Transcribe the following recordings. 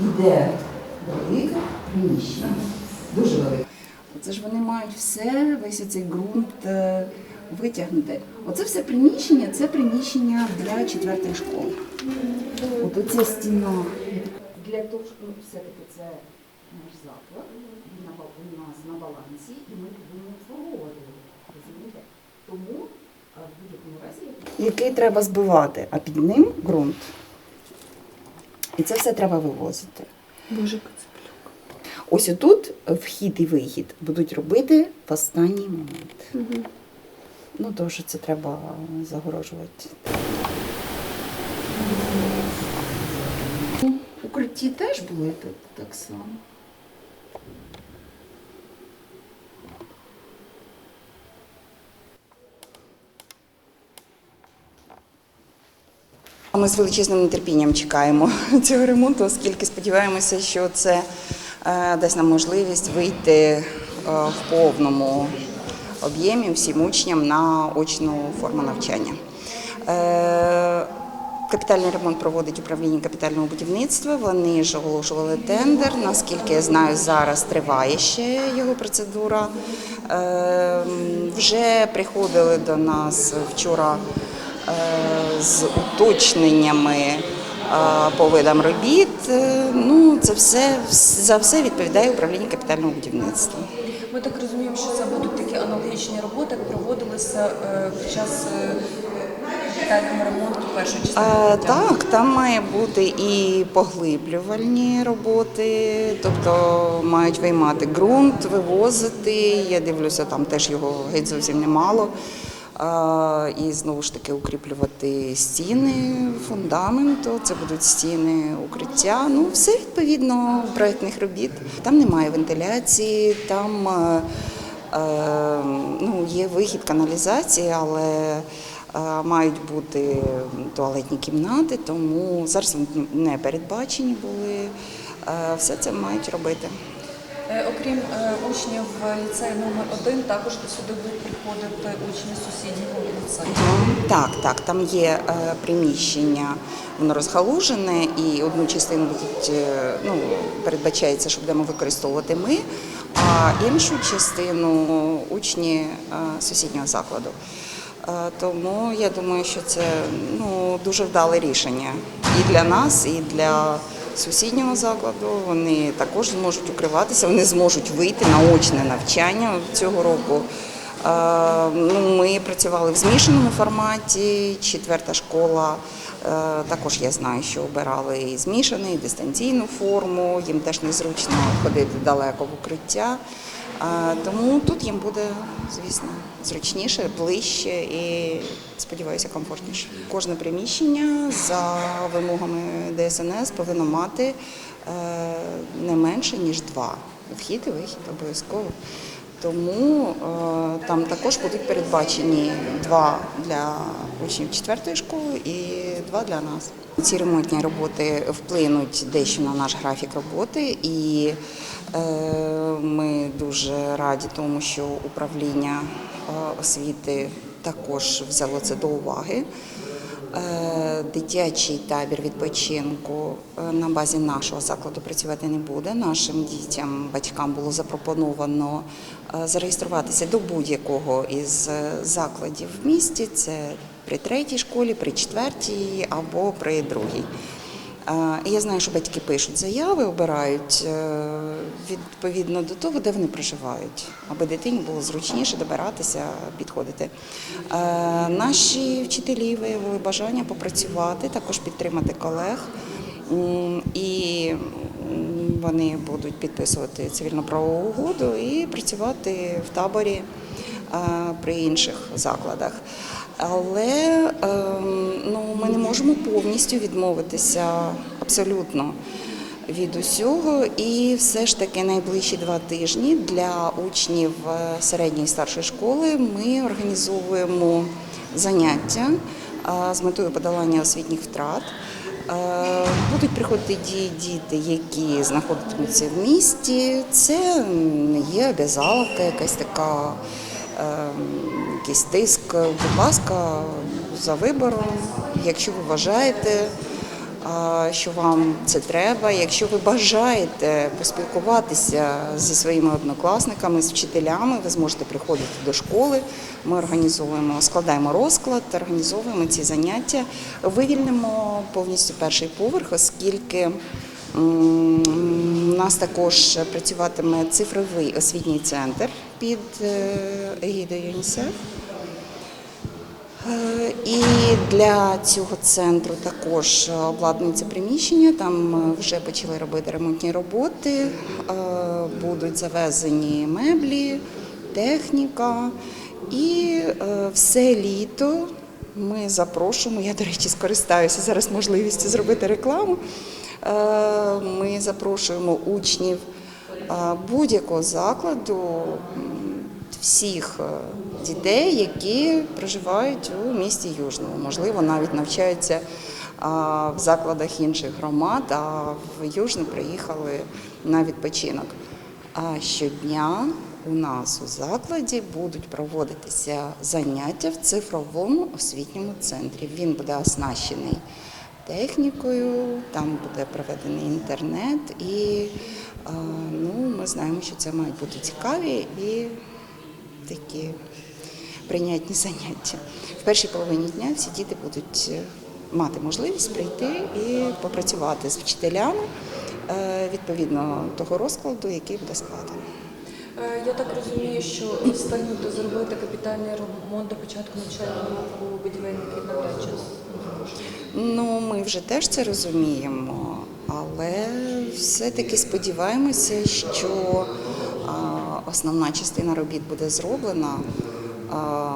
Йде велике приміщення, дуже велике. Це ж вони мають все, весь цей ґрунт е, витягнути. Оце все приміщення, це приміщення для четвертої школи. От оця стіна. Для того, щоб ну, все-таки це наш заклад, він у нас на балансі, і ми повинні обслуговувати. Розумієте? Тому Який треба збивати, а під ним ґрунт. І це все треба вивозити. Боже, Ось отут вхід і вихід будуть робити в останній момент. Угу. Ну, тому що це треба загорожувати. Укритті теж були так, так само. Ми з величезним нетерпінням чекаємо цього ремонту, оскільки сподіваємося, що це е, дасть нам можливість вийти е, в повному об'ємі всім учням на очну форму навчання. Е, Капітальний ремонт проводить управління капітального будівництва. Вони ж оголошували тендер. Наскільки я знаю, зараз триває ще його процедура. Вже приходили до нас вчора з уточненнями е, по видам робіт. Е, Ну, це все за все відповідає управління капітального будівництва. Ми так розуміємо, що це будуть такі аналогічні роботи, як проводилися е, під час е, капітального ремонту першої частини. Е, так, там має бути і поглиблювальні роботи, тобто мають виймати ґрунт, вивозити. Я дивлюся, там теж його геть зовсім немало. І знову ж таки укріплювати стіни фундаменту. Це будуть стіни укриття. Ну, все відповідно проєктних робіт. Там немає вентиляції, там е, е, ну, є вихід каналізації, але е, мають бути туалетні кімнати, тому зараз не передбачені були. Все це мають робити. Е, Окрім е, учнів ліцею номер 1 також до сюди будуть приходити учні сусіднього ліцею. Так, так, там є е, приміщення, воно розгалужене, і одну частину будуть, е, ну, передбачається, що будемо використовувати ми, а іншу частину учні е, сусіднього закладу. Е, Тому я думаю, що це ну, дуже вдале рішення і для нас, і для сусіднього закладу. Вони також зможуть укриватися, вони зможуть вийти на очне навчання цього року. Ну, ми працювали в змішаному форматі. Четверта школа е, також я знаю, що обирали і змішаний, і дистанційну форму. Їм теж незручно ходити далеко в укриття. Тому тут їм буде, звісно, зручніше, ближче і сподіваюся, комфортніше. Кожне приміщення за вимогами ДСНС повинно мати е, не менше ніж два. Вхід і вихід обов'язково. Тому е, там також будуть передбачені два для учнів четвертої школи і два для нас. Ці ремонтні роботи вплинуть дещо на наш графік роботи, і е, ми дуже раді тому, що управління е, освіти також взяло це до уваги. Е, Дитячий табір відпочинку е, на базі нашого закладу працювати не буде. Нашим дітям, батькам було запропоновано е, зареєструватися до будь-якого із закладів в місті. Це при третій школі, при четвертій або при другій. Я знаю, що батьки пишуть заяви, обирають е, відповідно до того, де вони проживають, аби дитині було зручніше добиратися, підходити. Е, Наші вчителі виявили бажання попрацювати, також підтримати колег. І вони будуть підписувати цивільно-правову угоду і працювати в таборі е, при інших закладах. Але ем, ну, ми не можемо повністю відмовитися абсолютно від усього. І все ж таки найближчі два тижні для учнів е, середньої і старшої школи ми організовуємо заняття е, з метою подолання освітніх втрат. Е, Будуть приходити ді- діти, які знаходитимуться в місті. Це не є обязаловка, якась така, е, якийсь тиск. Будь ласка, за вибором. Якщо ви вважаєте, що вам це треба, якщо ви бажаєте поспілкуватися зі своїми однокласниками, з вчителями, ви зможете приходити до школи. Ми організовуємо, складаємо розклад, організовуємо ці заняття. Вивільнимо повністю перший поверх, оскільки у нас також працюватиме цифровий освітній центр під е, егідою ЮНІСЕФ. І для цього центру також обладнується приміщення. Там е, вже почали робити ремонтні роботи, е, будуть завезені меблі, техніка. І е, все літо ми запрошуємо. Я, до речі, скористаюся зараз можливістю зробити рекламу. Ми запрошуємо учнів будь-якого закладу всіх е, дітей, які проживають у місті Южному. Можливо, навіть навчаються в закладах інших громад, а в Южне приїхали на відпочинок. А щодня у нас у закладі будуть проводитися заняття в цифровому освітньому центрі. Він буде оснащений технікою, там буде проведений інтернет, і ну, ми знаємо, що це мають бути цікаві і такі прийнятні заняття. В першій половині дня всі діти будуть е, мати можливість прийти і попрацювати з вчителями е, відповідно того розкладу, який буде складений. Е, Я так розумію, що встигнути зробити капітальний ремонт до початку навчального року будівельників навряд чи зможуть. Ну, ми вже теж це розуміємо, але все-таки сподіваємося, що основна частина робіт буде зроблена.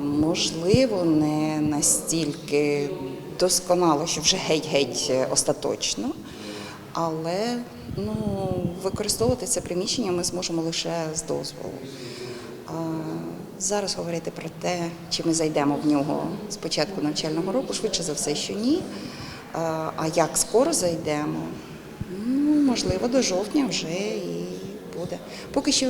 Можливо, не настільки досконало, що вже геть-геть остаточно, але ну, використовувати це приміщення ми зможемо лише з дозволу. Зараз говорити про те, чи ми зайдемо в нього з початку навчального року, швидше за все, що ні. А як скоро зайдемо? Ну, можливо, до жовтня вже і буде. Поки що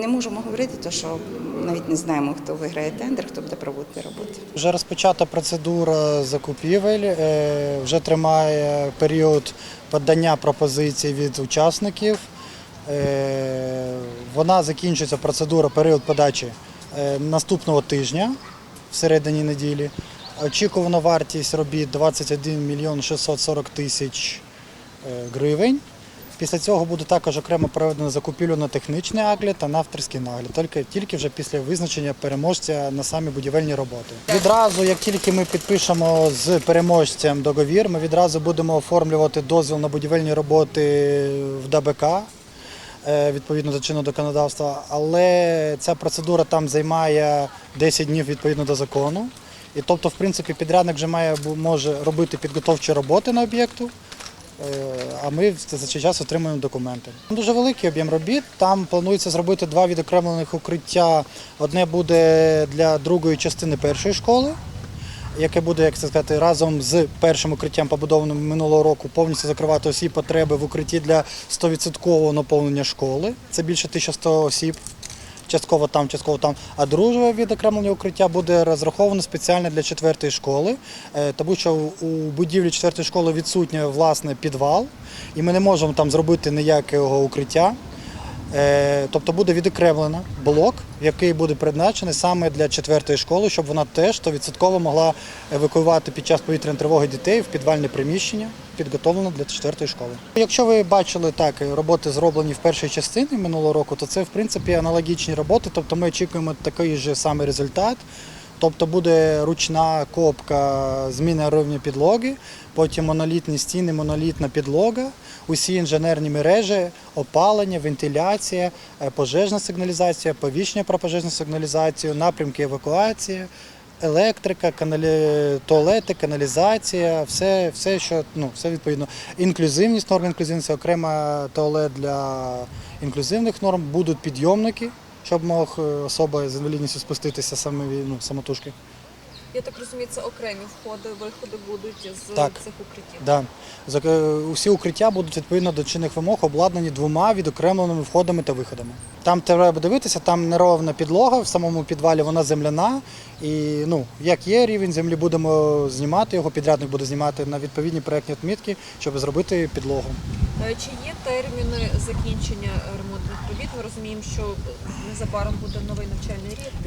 не можемо говорити, тому що навіть не знаємо, хто виграє тендер, хто буде проводити роботи. Вже розпочата процедура закупівель, е, вже тримає період подання пропозицій від учасників. Е, Вона закінчується процедура, період подачі е, наступного тижня, в середині неділі. Очікувана вартість робіт 21 мільйон 640 тисяч гривень. Після цього буде також окремо проведено закупівлю на технічний нагляд та на авторський нагляд, тільки, тільки вже після визначення переможця на самі будівельні роботи. Відразу, як тільки ми підпишемо з переможцем договір, ми відразу будемо оформлювати дозвіл на будівельні роботи в ДБК. е, Відповідно до чинного законодавства, але ця процедура там займає 10 днів відповідно до закону. І тобто, в принципі, підрядник вже має може робити підготовчі роботи на об'єкту, а ми за цей час отримуємо документи. Дуже великий об'єм робіт. Там планується зробити два відокремлених укриття. Одне буде для другої частини першої школи, яке буде, як це сказати, разом з першим укриттям, побудованим минулого року, повністю закривати усі потреби в укритті для 100% наповнення школи. Це більше 1100 осіб. Частково там, частково там. А друге відокремлення укриття буде розраховано спеціально для четвертої школи, е, тому що у будівлі четвертої школи відсутній власне підвал, і ми не можемо там зробити ніякого укриття. Е, Тобто буде відокремлено блок, який буде призначений саме для четвертої школи, щоб вона теж 100% могла евакуювати під час повітряної тривоги дітей в підвальне приміщення, підготовлене для четвертої школи. Якщо ви бачили так роботи зроблені в першій частині минулого року, то це в принципі аналогічні роботи, тобто ми очікуємо такий же самий результат. Тобто буде ручна копка, зміна рівня підлоги, потім монолітні стіни, монолітна підлога, усі інженерні мережі, опалення, вентиляція, е, пожежна сигналізація, повіщення про пожежну сигналізацію, напрямки евакуації, електрика, каналі... туалети, каналізація, все, все, що ну, все відповідно. Інклюзивність, норм інклюзивності, окрема туалет для інклюзивних норм, будуть підйомники, щоб мог е, особа з інвалідністю спуститися саме ну, самотужки. Я так розумію, це окремі входи, виходи будуть з Так. цих укриттів. Да. Зак- е, Усі укриття будуть відповідно до чинних вимог обладнані двома відокремленими входами та виходами. Там треба дивитися, там неровна підлога, в самому підвалі вона земляна. І ну, як є рівень землі, будемо знімати його, підрядник буде знімати на відповідні проєктні відмітки, щоб зробити підлогу. Е, Чи є терміни закінчення ремонтних робіт? Ми розуміємо, що незабаром буде новий навчальний.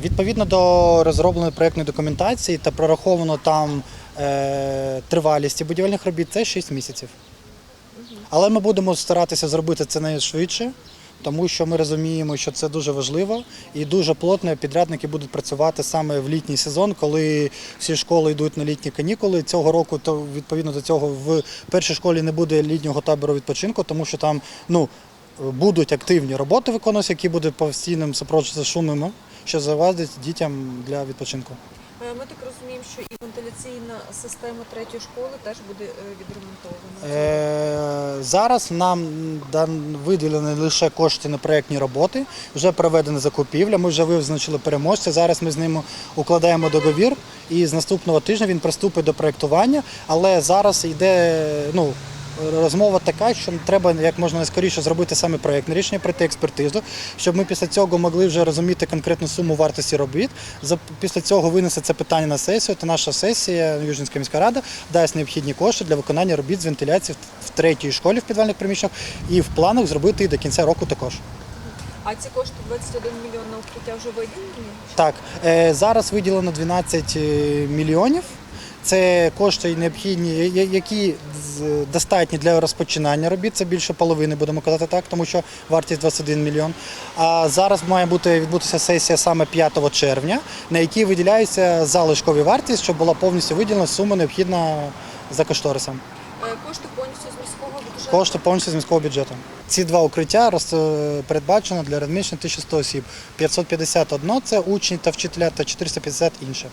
Відповідно до розробленої проєктної документації та прораховано там е, тривалість будівельних робіт, це 6 місяців. Але ми будемо старатися зробити це найшвидше, тому що ми розуміємо, що це дуже важливо і дуже плотно підрядники будуть працювати саме в літній сезон, коли всі школи йдуть на літні канікули. Цього року, то відповідно до цього в першій школі не буде літнього табору відпочинку, тому що там ну, будуть активні роботи виконуватися, які будуть постійним супроводжуватися шумами, що завадить дітям для відпочинку. Е, Ми так розуміємо, що і вентиляційна система третьої школи теж буде е, відремонтована. Е, Зараз нам виділені лише кошти на проєктні роботи. Вже проведена закупівля. Ми вже визначили переможця. Зараз ми з ними укладаємо договір, і з наступного тижня він приступить до проєктування. Але зараз йде ну. Розмова така, що треба як можна найскоріше зробити саме проєктне рішення, пройти експертизу, щоб ми після цього могли вже розуміти конкретну суму вартості робіт. Після цього винесе це питання на сесію, та наша сесія, Южненська міська рада, дасть необхідні кошти для виконання робіт з вентиляції в- третій школі в підвальних приміщеннях і в планах зробити і до кінця року також. А ці кошти 21 мільйон на укриття вже виділені? Так, е, зараз виділено 12 мільйонів. Це кошти необхідні, які достатні для розпочинання робіт. Це більше половини, будемо казати так, тому що вартість 21 мільйон. А зараз має бути відбутися сесія саме 5 червня, на якій виділяється залишкові вартість, щоб була повністю виділена сума необхідна за кошторисом. Е, Кошти повністю з міського бюджету? Кошти повністю з міського бюджету. Ці два укриття е, передбачено для розміщення 1100 осіб. 551 – це учні та вчителя, та 450 інше.